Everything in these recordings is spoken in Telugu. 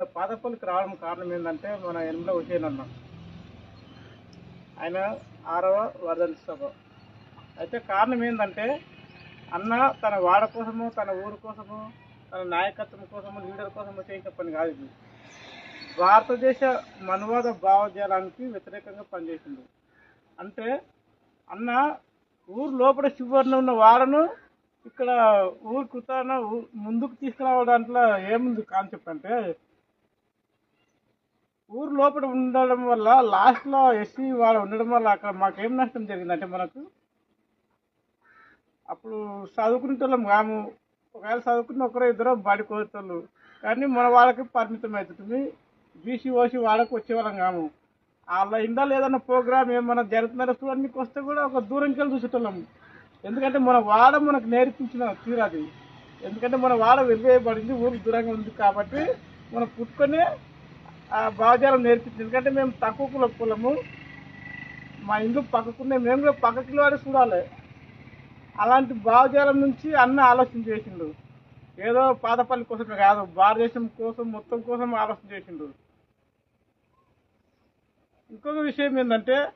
పాదపల్లికి రావడం కారణం ఏంటంటే మన ఎనిమిదో హుసేన్ అన్న ఆయన ఆరవ వర్ధంతి సభ అయితే కారణం ఏంటంటే అన్న తన వాడ కోసము తన ఊరు కోసము తన నాయకత్వం కోసము లీడర్ కోసము చేసిన పని కాదు ఇది. భారతదేశ మనువాద భావజాలానికి వ్యతిరేకంగా పనిచేసింది. అంటే అన్న ఊరు లోపల చివరిన ఉన్న వాడను ఇక్కడ ఊరు కుతాన ఊ- ముందుకు తీసుకురావడానికి ఏముంది కాన్సెప్ట్ అంటే ఊరు లోపల ఉండడం వల్ల లాస్ట్లో ఎస్సీ వాళ్ళు ఉండడం వల్ల అక్కడ మాకేం నష్టం జరిగిందంటే మనకు అప్పుడు చదువుకునేటోళ్ళం కాము. ఒకవేళ చదువుకున్న ఒకరో ఇద్దరు బడి కోతలు కానీ మన వాళ్ళకి పరిమితం అవుతుంది బీసీ ఓసీ వాళ్ళకి వచ్చేవాళ్ళం కాము. వాళ్ళ ఇందా ఏదన్నా ప్రోగ్రామ్ ఏమన్నా జరుగుతున్నారో చూడడానికి వస్తే కూడా ఒక దూరంకి వెళ్ళి చూసేటోళ్ళం. ఎందుకంటే మన వాడ మనకు నేర్పించిన తీరాది ఎందుకంటే మన వాడ వెళ్ళేయబడింది ఊరికి దూరంగా ఉంది కాబట్టి మనం పుట్టుకొని భావజాలం నేర్పించింది. ఎందుకంటే మేము తక్కువ కుల కులము. మా ఇంట్లో పక్కకునే మేము కూడా పక్కకి వాడి చూడాలి. అలాంటి భావజాలం నుంచి అన్న ఆలోచన చేసిండు. ఏదో పాదపల్లి కోసం కాదు భారతదేశం కోసం మొత్తం కోసం ఆలోచన చేసిండు. ఇంకొక విషయం ఏంటంటే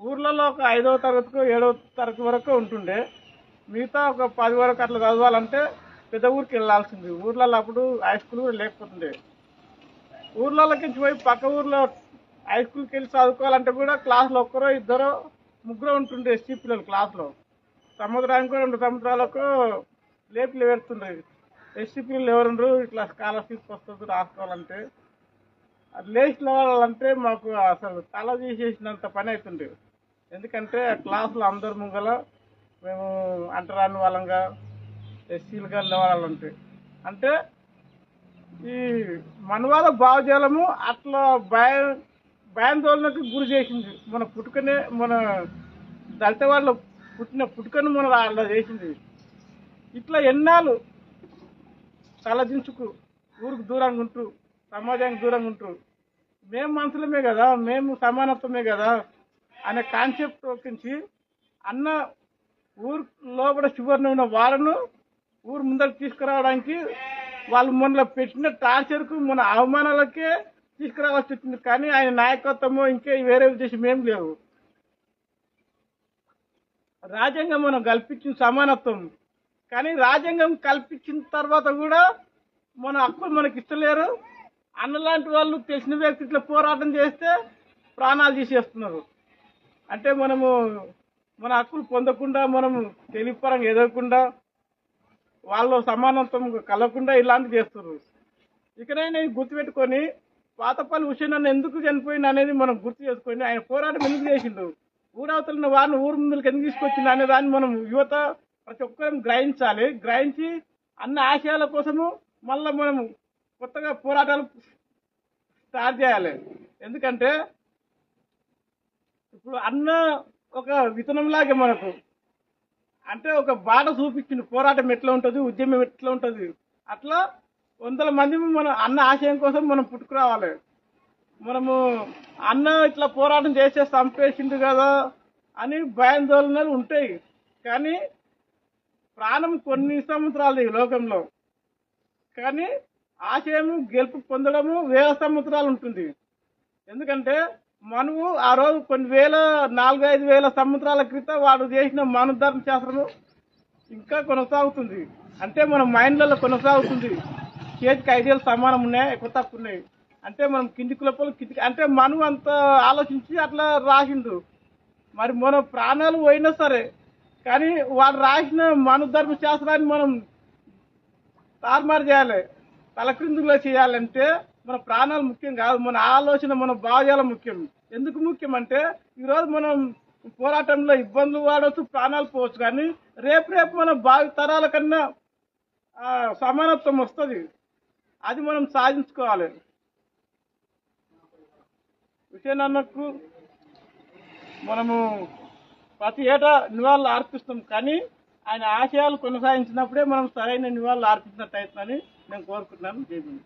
ఊర్లలో ఒక ఐదవ తరగతికో ఏడవ తరగతి వరకు ఉంటుండే. మిగతా ఒక పది వరకు అట్లా చదవాలంటే పెద్ద ఊరికి వెళ్ళాల్సింది. ఊర్లలో అప్పుడు హై స్కూల్ కూడా లేకపోతుండే. ఊర్లలోకి పోయి పక్క ఊర్లో హై స్కూల్కి వెళ్ళి చదువుకోవాలంటే కూడా క్లాస్లో ఒక్కరో ఇద్దరు ముగ్గురు ఉంటుండే ఎస్టీ పిల్లలు క్లాస్లో సముద్రానికి రెండు సముద్రాలకు లేపులు పెడుతుండే. ఎస్టీ పిల్లలు ఎవరుండ్రు ఇట్లా స్కాలర్షిప్ వస్తుంది రాసుకోవాలంటే. అది లేచి వాళ్ళంటే మాకు అసలు తల తీసేసినంత పని అవుతుండే ఎందుకంటే క్లాసులో అందరు ముంగల మేము అంటరాని వాళ్ళంగా ఎస్సీలుగా వాళ్ళంటే అంటే ఈ మనవాళ్ళ భావజాలము అట్లా భయ భయాందోళనకు గురి చేసింది. మన పుట్టుకనే మన దళిత వాళ్ళ పుట్టిన పుట్టుకను మన అలా చేసింది. ఇట్లా ఎన్నాళ్ళు తలదించుకు ఊరికి దూరంగా ఉంటూ సమాజానికి దూరంగా ఉంటూ మేము మనుషులమే కదా మేము సమానత్వమే కదా అనే కాన్సెప్ట్ ఒప్పించి అన్న ఊరు లోపల చివరిన ఉన్న వాళ్ళను ఊరు ముందరికి తీసుకురావడానికి వాళ్ళు మొన్న పెట్టిన టార్చర్కు మన అవమానాలకే తీసుకురావాల్సి వచ్చింది. కానీ ఆయన నాయకత్వము ఇంకా వేరే ఉద్దేశం ఏం లేవు. రాజ్యాంగం మనం కల్పించిన సమానత్వం. కానీ రాజ్యాంగం కల్పించిన తర్వాత కూడా మన హక్కులు మనకి ఇస్తలేరు. అన్నలాంటి వాళ్ళు తెలిసిన వ్యక్తి ఇట్లా పోరాటం చేస్తే ప్రాణాలు తీసేస్తున్నారు. అంటే మనము మన హక్కులు పొందకుండా మనము తెలియపరంగా ఎదగకుండా వాళ్ళు సమానత్వం కలగకుండా ఇలాంటివి చేస్తున్నారు ఇకనైనా ఇది గుర్తుపెట్టుకొని పాతపల్లి హుసేన్ అన్న ఎందుకు చనిపోయింది అనేది మనం గుర్తు చేసుకొని ఆయన పోరాటం ఎందుకు చేసిండు? ఊరవతల వారిని ఊరు ముందుకు ఎందుకు తీసుకొచ్చిండు అనే దాన్ని మనం యువత ప్రతి ఒక్కరం గ్రహించాలి. గ్రహించి అన్న ఆశయాల కోసము మళ్ళీ మనం కొత్తగా పోరాటాలు స్టార్ట్ చేయాలి. ఎందుకంటే ఇప్పుడు అన్న ఒక విత్తనంలాగే మనకు అంటే ఒక బాట చూపించింది పోరాటం ఎట్లా ఉంటుంది ఉద్యమం ఎట్లా ఉంటుంది. అట్లా వందల మంది మన అన్న ఆశయం కోసం మనం పుట్టుకురావాలి. మనము అన్న ఇట్లా పోరాటం చేసే చంపేసిండు కదా అని భయాందోళనలు ఉంటాయి. కానీ ప్రాణం కొన్ని సంవత్సరాలు ఈ లోకంలో. కానీ ఆశయము గెలుపు పొందడము వేల సంవత్సరాలు ఉంటుంది. ఎందుకంటే మనువు ఆ రోజు కొన్ని వేల నాలుగైదు వేల సంవత్సరాల క్రితం వాడు చేసిన మనోధర్మ శాస్త్రము ఇంకా కొనసాగుతుంది. అంటే మన మైండ్లలో కొనసాగుతుంది. చేతికి ఐడియాలు సమానం ఉన్నాయి? ఎక్కువ తక్కువ ఉన్నాయి. అంటే మనం కింది కులపలు కిందికి అంటే మనం అంత ఆలోచించి అట్లా రాసిండు. మరి మన ప్రాణాలు పోయినా సరే కానీ వాడు రాసిన మనోధర్మ శాస్త్రాన్ని మనం తారుమారు చేయాలి. తలక్రిందులో చేయాలంటే మన ప్రాణాలు ముఖ్యం కాదు మన ఆలోచన మన భావజాలం ముఖ్యం. ఎందుకు ముఖ్యం అంటే ఈరోజు మనం పోరాటంలో ఇబ్బందులు వాడవచ్చు ప్రాణాలు పోవచ్చు కానీ రేపు రేపు మన భావి తరాల కన్నా సమానత్వం వస్తుంది. అది మనం సాధించుకోవాలి. విషయాన్నకు మనము ప్రతి ఏటా నివాళులు అర్పిస్తాం కానీ ఆయన ఆశయాలు కొనసాగించినప్పుడే మనం సరైన నివాళులు అర్పించినట్టు అవుతుందని నేను కోరుకుంటున్నాను. జై